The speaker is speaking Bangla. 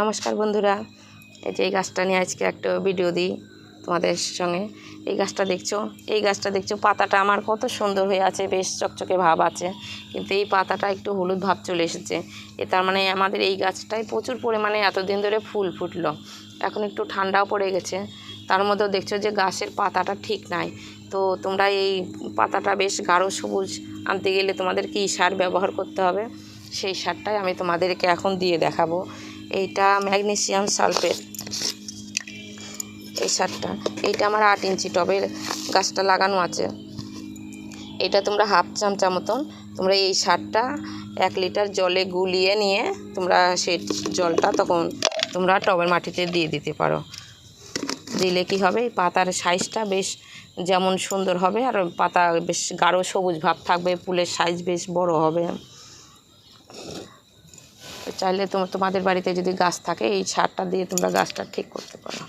নমস্কার বন্ধুরা। এই যে এই গাছটা নিয়ে আজকে একটা ভিডিও দিই তোমাদের সঙ্গে। এই গাছটা দেখছ? এই গাছটা দেখছ? পাতাটা আমার কত সুন্দর হয়ে আছে, বেশ চকচকে ভাব আছে। কিন্তু এই পাতাটা একটু হলুদ ভাব চলে এসেছে। এ তার মানে আমাদের এই গাছটায় প্রচুর পরিমাণে এতদিন ধরে ফুল ফুটলো। এখন একটু ঠান্ডাও পড়ে গেছে। তার মধ্যেও দেখছ যে গাছের পাতাটা ঠিক নাই। তো তোমরা এই পাতাটা বেশ গাঢ় সবুজ আনতে গেলে তোমাদের কী সার ব্যবহার করতে হবে? সেই সারটাই আমি তোমাদেরকে এখন দিয়ে দেখাবো। এইটা ম্যাগনেসিয়াম সালফেট। এই সারটা। এইটা আমার আট ইঞ্চি টবের গাছটা লাগানো আছে। এটা তোমরা হাফ চামচা মতন তোমরা এই সারটা এক লিটার জলে গুলিয়ে নিয়ে তোমরা সেই জলটা তখন তোমরা টবের মাটিতে দিয়ে দিতে পারো। দিলে কি হবে? পাতার সাইজটা বেশ যেমন সুন্দর হবে আর পাতা বেশ গাঢ় সবুজ ভাব থাকবে, ফুলের সাইজ বেশ বড় হবে। চাইলে তোমাদের বাড়িতে যদি গাছ থাকে এই সারটা দিয়ে তোমরা গাছটা ঠিক করতে পারো।